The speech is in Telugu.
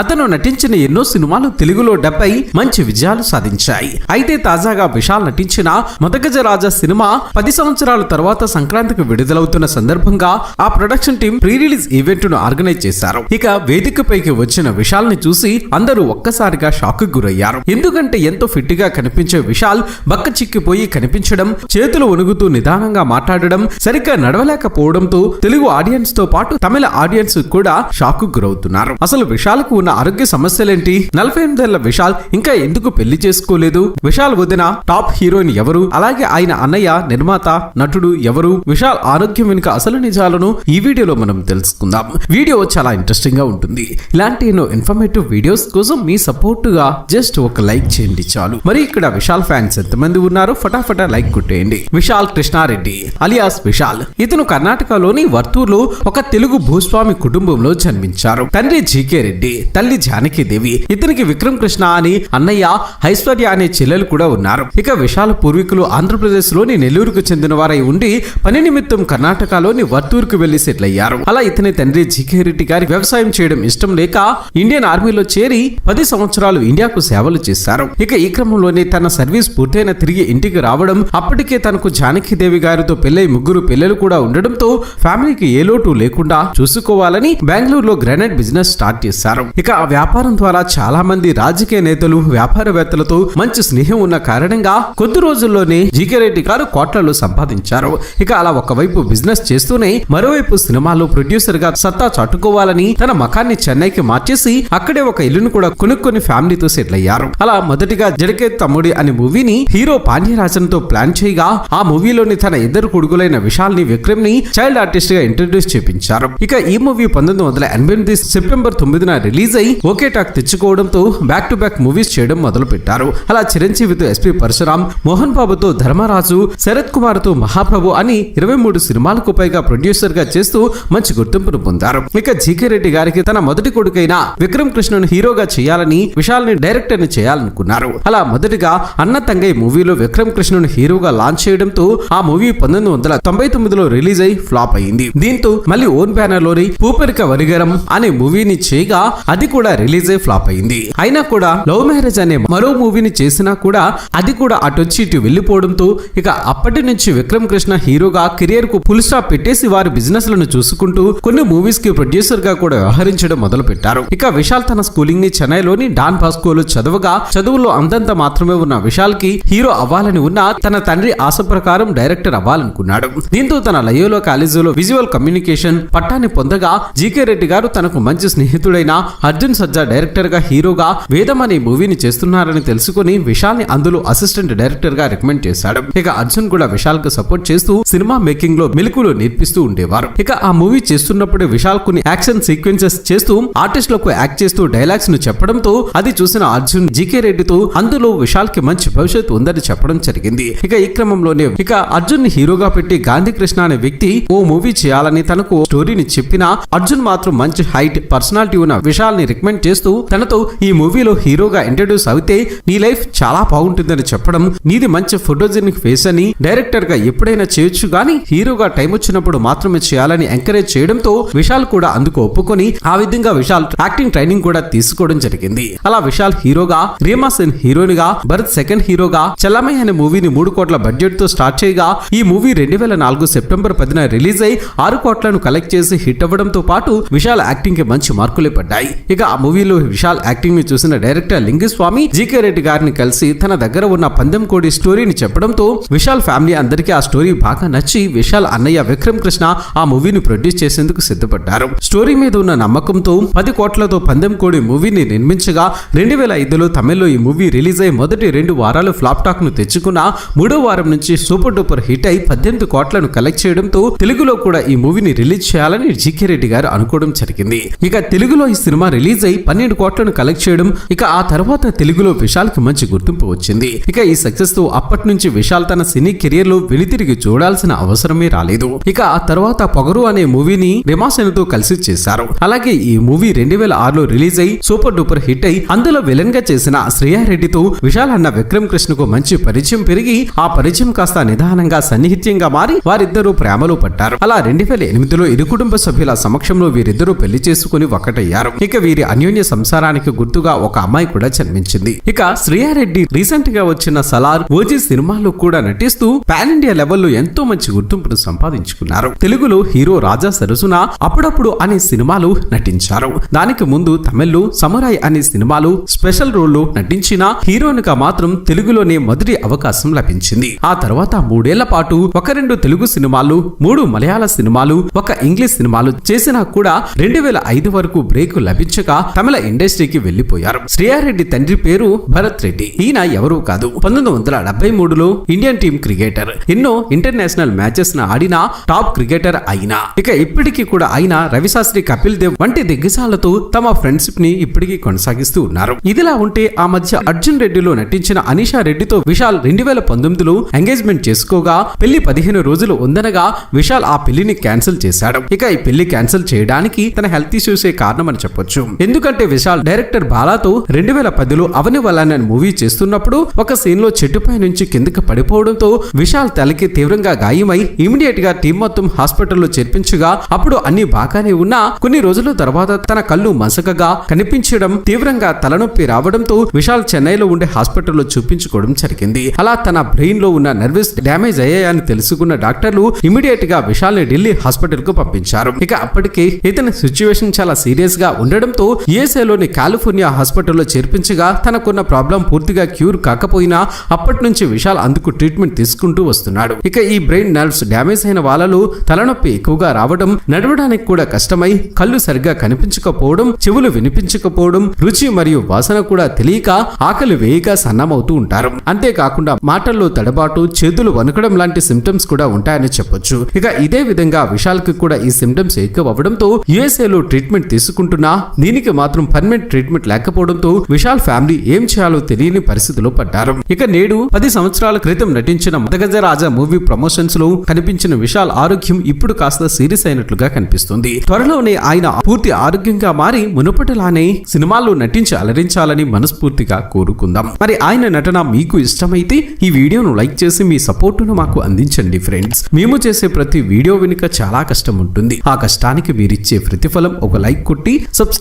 అతను నటించిన ఎన్నో సినిమాలు తెలుగులో డెబ్బై మంచి విజయాలు సాధించాయి. అయితే తాజాగా విశాల్ నటించిన మొదగజ రాజా సినిమా పది సంవత్సరాల తర్వాత సంక్రాంతికి విడుదలవుతున్న సందర్భంగా ఆ ప్రొడక్షన్ టీం ప్రీ రిలీజ్ ఈవెంట్ను ఆర్గనైజ్ చేశారు. ఇక వేదికపైకి వచ్చిన విశాల్ని చూసి అందరూ ఒక్కసారిగా షాక్ గురయ్యారు. ఎందుకంటే ఎంతో ఫిట్గా కనిపించే విశాల్ బక్క చిక్కిపోయి కనిపించడం చేతులు ఒనుగుతూ నిదానంగా మాట్లాడడం సరిగ్గా నడవలేకపోవడంతో తెలుగు ఆడియన్స్తో పాటు తమిళ ఆడియన్స్ కూడా షాక్ గురవుతున్నారు. అసలు విశాల్కు ఉన్న ఆరోగ్య సమస్యలేంటి? నలభై ఎనిమిదేళ్ళ విశాల్ ఇంకా ఎందుకు పెళ్ళి చేసుకోలేదు? విశాల్ వదిన టాప్ హీరోయిన్ ఎవరు? అలాగే ఆయన అన్నయ్య నిర్మాత నటుడు ఎవరు? విశాల్ ఆరోగ్యం వెనుక అసలు నిజాలను ఈ వీడియోలో మనం తెలుసుకుందాం. వీడియో చాలా ఇంట్రెస్టింగ్గా ఉంటుంది. ఇలాంటి ఎన్నో ఇన్ఫర్మేటివ్ వీడియోస్ కోసం మీ సపోర్ట్గా జస్ట్ ఒక లైక్ చేయండి చాలు. మరి ఇక్కడ విశాల్ ఫ్యాన్స్ ఎంతమంది ఉన్నారో ఫటాఫటా లైక్ కొట్టేయండి. విశాల్ కృష్ణారెడ్డి అలియాస్ విశాల్. ఇతను కర్ణాటకలోని వర్తూర్లో ఒక తెలుగు భూస్వామి కుటుంబంలో జన్మించారు. తండ్రి జీకే రెడ్డి తల్లి జానకీదేవి ఇతనికి విక్రమ్ కృష్ణ అని అన్నయ్య ఐశ్వర్య అనే చెల్లెలు కూడా ఉన్నారు. ఇక విశాల పూర్వీకులు ఆంధ్రప్రదేశ్లోని నెల్లూరుకు చెందిన వారై ఉండి పని నిమిత్తం కర్ణాటకలోని వర్తూరుకు వెళ్ళి సెటిల్ అయ్యారు. అలా ఇతని తండ్రి జీకే రెడ్డి గారి వ్యవసాయం చేయడం ఇష్టం లేక ఇండియన్ ఆర్మీలో చేరి పది సంవత్సరాలు ఇండియాకు సేవలు చేశారు. ఇక ఈ క్రమంలోనే తన సర్వీస్ పూర్తయిన తిరిగి ఇంటికి రావడం అప్పటికే తనకు జానకిదేవి గారితో పెళ్ళై ముగ్గురు పిల్లలు కూడా ఉండడంతో ఫ్యామిలీకి ఏ లోటు లేకుండా చూసుకోవాలని బెంగళూరులో గ్రానైట్ బిజినెస్ స్టార్ట్ చేశారు. ఇక ఆ వ్యాపారం ద్వారా చాలా మంది రాజకీయ నేతలు వ్యాపారవేత్తలతో మంచి స్నేహం ఉన్న కారణంగా కొద్ది రోజుల్లోనే జీకే రెడ్డి గారు కోట్లలో సంపాదించారు. ఇక అలా ఒకవైపు బిజినెస్ చేస్తూనే మరోవైపు సినిమాలో ప్రొడ్యూసర్గా సత్తా చాటుకోవాలని తన మకాన్ని చెన్నైకి మార్చేసి అక్కడే ఒక ఇల్లును కూడా కొనుక్కొని ఫ్యామిలీతో సెటిల్ అయ్యారు. అలా మొదటిగా జడకే తమ్ముడి అనే మూవీని హీరో పాండ్యరాజన్తో ప్లాన్ చేయగా ఆ మూవీలోని తన ఇద్దరు కొడుకులైన విశాల్ని విక్రమ్ని చైల్డ్ ఆర్టిస్ట్గా ఇంట్రడ్యూస్ చేపించారు. ఇక ఈ మూవీ పంతొమ్మిది వందల ఎనభై ఎనిమిది సెప్టెంబర్ తొమ్మిదిన రిలీజ్ అయి ఒకే టాక్ తెచ్చుకోవడంతో బ్యాక్ టు బ్యాక్ మూవీస్ చేయడం మొదలు పెట్టారు అలా చిరంజీవితో ఎస్పీ పరశురామ్ మోహన్ బాబుతో ధర్మరాజు శరత్ కుమార్తో మహాప్రభు అని ఇరవై మూడు సినిమాలకు పైగా ప్రొడ్యూసర్గా చేస్తూ మంచి గుర్తింపును పొందారు. ఇక జీకే రెడ్డి గారికి తన మొదటి కొడుకైన విక్రమ్ కృష్ణను హీరోగా చేయాలని విశాల్ని డైరెక్టర్ని చేయాలనుకున్నారు. అలా మొదటిగా అన్న తంగై మూవీలో విక్రమ్ కృష్ణను హీరోగా లాంచ్ చేయడంతో ఆ మూవీ పంతొమ్మిది వందల తొంభై తొమ్మిదిలో రిలీజ్ అయి ఫ్లాప్ అయింది. దీంతో మళ్ళీ ఓన్ బ్యానర్లోని పూపరిక వరిగరం అనే మూవీని చేయగా అది కూడా రిలీజ్ అయి ఫ్లాప్ అయింది. అయినా కూడా లవ్ మ్యారేజ్ అనే మరో మూవీని చేసినా కూడా అది కూడా అటొచ్చి ఇటు వెళ్ళిపోవడంతో ఇక అప్పటి నుంచి విక్రమ్ కృష్ణ హీరోగా కెరియర్కు ఫుల్ స్టాప్ పెట్టేసి వారి బిజినెస్లను చూసుకుంటూ కొన్ని మూవీస్కి ప్రొడ్యూసర్గా కూడా వ్యవహరించడం మొదలు పెట్టారు ఇక విశాల్ తన స్కూలింగ్ని చెన్నైలోని డాన్ బాస్కోలో చదువుగా చదువులో అంతంత మాత్రమే ఉన్న విశాల్కి హీరో అవ్వాలని ఉన్న తన తండ్రి ఆశ ప్రకారం డైరెక్టర్ అవ్వాలనుకున్నాడు. దీంతో తన లయోలో కాలేజీలో విజువల్ కమ్యూనికేషన్ పట్టాన్ని పొందగా జీకే రెడ్డి గారు తనకు మంచి స్నేహితుడైన అర్జున్ సజ్జా డైరెక్టర్గా హీరోగా వేదం అనే మూవీని చేస్తున్నారని తెలుసుకుని విశాల్ని అందులో అసిస్టెంట్ డైరెక్టర్గా రికమెండ్ చేశాడు. ఇక అర్జున్ కూడా విశాల్కు సపోర్ట్ చేస్తూ సినిమా మేకింగ్లో మెలకులు నేర్పిస్తూ ఉండేవారు. ఇక ఆ మూవీ చేస్తున్నప్పుడు విశాల్ కొన్ని యాక్షన్ సీక్వెన్సెస్ చేస్తూ ఆర్టిస్టులకు యాక్ట్ చేస్తూ డైలాగ్స్ను చెప్పడంతో అది చూసిన అర్జున్ జీకే రెడ్డితో అందులో విశాల్కి మంచి భవిష్యత్తు ఉందని చెప్పడం జరిగింది. ఇక ఈ క్రమంలోనే ఇక అర్జున్ని హీరోగా పెట్టి గాంధీ కృష్ణ అనే వ్యక్తి ఓ మూవీ చేయాలని తనకు స్టోరీని చెప్పినా అర్జున్ మాత్రం మంచి హైట్ పర్సనాలిటీ ఉన్న విశాల్ ని రికమెండ్ చేస్తూ తనతో ఈ మూవీలో హీరోగా ఇంట్రడ్యూస్ అయితే నీ లైఫ్ చాలా బాగుంటుందని చెప్పడం నీది మంచి ఫోటోజెనిక్ ఫేస్ అని డైరెక్టర్గా ఎప్పుడైనా చేయొచ్చు గాని హీరోగా టైం వచ్చినప్పుడు మాత్రమే చేయాలని ఎంకరేజ్ చేయడంతో విశాల్ కూడా అందుకు ఒప్పుకొని ఆ విధంగా విశాల్ యాక్టింగ్ ట్రైనింగ్ కూడా తీసుకోవడం జరిగింది. అలా విశాల్ హీరోగా రీమా సెన్ హీరోయిన్గా భరత్ సెకండ్ హీరోగా చల్లమయ్య అనే మూవీని మూడు కోట్ల బడ్జెట్తో స్టార్ట్ చేయగా ఈ మూవీ రెండు వేల నాలుగు సెప్టెంబర్ పదిన రిలీజ్ అయి ఆరు కోట్లను కలెక్ట్ చేసి హిట్ అవ్వడంతో పాటు విశాల్ యాక్టింగ్కి మంచి మార్కులే పడ్డాయి. ఇక ఆ మూవీలో విశాల్ యాక్టింగ్ని చూసిన డైరెక్టర్ లింగస్వామి జీకే రెడ్డి గారిని కలిసి తన దగ్గర ఉన్న పందెం కోడి స్టోరీని చెప్పడంతో విశాల్ ఫ్యామిలీ అందరికీ ఆ స్టోరీ బాగా నచ్చి విశాల్ అన్నయ్య విక్రమ్ కృష్ణ ఆ మూవీని ప్రొడ్యూస్ చేసేందుకు సిద్ధపడ్డారు. స్టోరీ మీద ఉన్న నమ్మకంతో పది కోట్లతో పందెం కోడి మూవీని నిర్మించగా రెండు వేల ఐదులో తమిళ్ళో ఈ మూవీ రిలీజ్ అయి మొదటి రెండు వారాలు ఫ్లాప్ టాక్ను తెచ్చుకున్న మూడో వారం నుంచి సూపర్ డూపర్ హిట్ అయి పద్దెనిమిది కోట్లను కలెక్ట్ చేయడంతో తెలుగులో కూడా ఈ మూవీని రిలీజ్ చేయాలని జీకే రెడ్డి గారు అనుకోవడం జరిగింది. ఇక తెలుగులో ఈ సినిమా రిలీజ్ అయి పన్నెండు కోట్లను కలెక్ట్ చేయడం ఇక ఆ తర్వాత తెలుగులో విశాల్కి మంచి గుర్తింపు వచ్చింది. ఇక ఈ సక్సెస్తో అప్పటి నుంచి విశాల్ తన సినీ కెరియర్లో వెలితిరిగి చూడాల్సిన అవసరమే రాలేదు. ఇక ఆ తర్వాత పొగరు అనే మూవీని రిమాసేనతో కలిసి చేశారు. అలాగే ఈ మూవీ రెండు వేల ఆరులో రిలీజ్ అయి సూపర్ డూపర్ హిట్ అయి అందులో విలన్గా చేసిన శ్రేయారెడ్డితో విశాల్ అన్న విక్రమ్ కృష్ణకు మంచి పరిచయం పెరిగి ఆ పరిచయం కాస్త నిదానంగా సన్నిహిత్యంగా మారి వారిద్దరూ ప్రేమలో పడ్డారు. అలా రెండు వేల ఎనిమిదిలో ఇరు కుటుంబ సభ్యుల సమక్షంలో వీరిద్దరూ పెళ్ళి చేసుకుని ఒకటయ్యారు. ఇక వీరి అన్యోన్య సంసారానికి గుర్తుగా ఒక అమ్మాయి కూడా జన్మించింది. ఇక శ్రీయారెడ్డి రీసెంట్గా వచ్చిన సలార్ ఓజీ సినిమాలో కూడా నటిస్తూ పాన్ ఇండియా లెవెల్లో ఎంతో మంచి గుర్తింపును సంపాదించుకున్నారు. తెలుగులో హీరో రాజా సరసున అప్పుడప్పుడు అనే సినిమాలు నటించారు. దానికి ముందు తమిళ్ళో సమురాయ్ అనే సినిమాలు స్పెషల్ రోల్లో నటించిన హీరోయిన్గా మాత్రం తెలుగులోనే మొదటి అవకాశం లభించింది. ఆ తర్వాత మూడేళ్ళ పాటు ఒక రెండు తెలుగు సినిమాలు మూడు మలయాళ సినిమాలు ఒక ఇంగ్లీష్ సినిమాలు చేసినా కూడా రెండు వేల ఐదు వరకు బ్రేక్ శిక్షక తమిళ ఇండస్ట్రీకి వెళ్ళిపోయారు శ్రీయారెడ్డి తండ్రి పేరు భరత్ రెడ్డి. ఈయన ఎవరూ కాదు. పంతొమ్మిది వందల డెబ్బై మూడులో ఇండియన్ టీం క్రికెటర్. ఎన్నో ఇంటర్నేషనల్ మ్యాచెస్ను ఆడిన టాప్ క్రికెటర్ అయిన. ఇక ఇప్పటికీ కూడా ఆయన రవిశాస్త్రి కపిల్ దేవ్ వంటి దిగ్గజాలతో తమ ఫ్రెండ్షిప్ని ఇప్పటికీ కొనసాగిస్తూ ఉన్నారు. ఇదిలా ఉంటే ఆ మధ్య అర్జున్ రెడ్డిలో నటించిన అనిషా రెడ్డితో విశాల్ రెండు వేల పంతొమ్మిదిలో ఎంగేజ్మెంట్ చేసుకోగా పెళ్ళి పదిహేను రోజులు ఉందనగా విశాల్ ఆ పెళ్ళిని క్యాన్సిల్ చేశాడు. ఇక ఈ పెళ్ళి క్యాన్సిల్ చేయడానికి తన హెల్త్ ఇష్యూసే కారణమని చెప్పొచ్చు. ఎందుకంటే విశాల్ డైరెక్టర్ బాలాతో రెండు వేల పదిలో అవని వలన మూవీ చేస్తున్నప్పుడు ఒక సీన్లో చెట్టుపై నుంచి కిందకి పడిపోవడంతో విశాల్ తలకి తీవ్రంగా గాయమై ఇమీడియట్గా టీం మొత్తం హాస్పిటల్లో చేర్పించగా అప్పుడు అన్ని బాగానే ఉన్నా కొన్ని రోజుల తర్వాత తన కళ్ళు మసకగా కనిపించడం తీవ్రంగా తలనొప్పి రావడంతో విశాల్ చెన్నైలో ఉండే హాస్పిటల్లో చూపించుకోవడం జరిగింది. అలా తన బ్రెయిన్లో ఉన్న నర్వస్ డ్యామేజ్ అయ్యాయని తెలుసుకున్న డాక్టర్లు ఇమీడియట్గా విశాల్ని ఢిల్లీ హాస్పిటల్కు పంపించారు. ఇక అప్పటికే ఇతని సిచ్యువేషన్ చాలా సీరియస్గా ఉండడం USA లోని కాలిఫోర్నియా హాస్పిటల్లో చేర్పించగా తనకున్న ప్రాబ్లం పూర్తిగా క్యూర్ కాకపోయినా అప్పటి నుంచి విశాల్ అందుకు ట్రీట్మెంట్ తీసుకుంటూ వస్తున్నాడు. ఇక ఈ బ్రెయిన్ నర్వ్స్ డ్యామేజ్ అయిన వాళ్ళలో తలనొప్పి ఎక్కువగా రావడం నడవడానికి కూడా కష్టమై కళ్ళు సరిగ్గా కనిపించకపోవడం చెవులు వినిపించకపోవడం రుచి మరియు వాసన కూడా తెలియక ఆకలి వేయక సన్నమవుతూ ఉంటారు. అంతేకాకుండా మాటల్లో తడబాటు చేతులు వణకడం లాంటి సిమ్టమ్స్ కూడా ఉంటాయని చెప్పొచ్చు. ఇక ఇదే విధంగా విశాల్కి కూడా ఈ సిమ్టమ్స్ ఎక్కువ అవ్వడంతో యుఎస్ఏలో లో ట్రీట్మెంట్ తీసుకుంటున్నా దీనికి మాత్రం పర్మనెంట్ ట్రీట్మెంట్ లేకపోవడంతో విశాల్ ఫ్యామిలీ ఏం చేయాలో తెలియని పరిస్థితిలో పడ్డారు. ఇక నేడు పది సంవత్సరాల క్రితం నటించిన మదగజ రాజా మూవీ ప్రమోషన్స్లో కనిపించిన విశాల్ ఆరోగ్యం ఇప్పుడు కాస్త సీరియస్ అయినట్లుగా కనిపిస్తుంది. త్వరలోనే ఆయన పూర్తి ఆరోగ్యంగా మారి మునుపటిలానే సినిమాల్లో నటించి అలరించాలని మనస్ఫూర్తిగా కోరుకుందాం. మరి ఆయన నటన మీకు ఇష్టమైతే ఈ వీడియోను లైక్ చేసి మీ సపోర్టును మాకు అందించండి ఫ్రెండ్స్. మేము చేసే ప్రతి వీడియో వెనుక చాలా కష్టం ఉంటుంది. ఆ కష్టానికి మీరిచ్చే ప్రతిఫలం ఒక లైక్ కొట్టి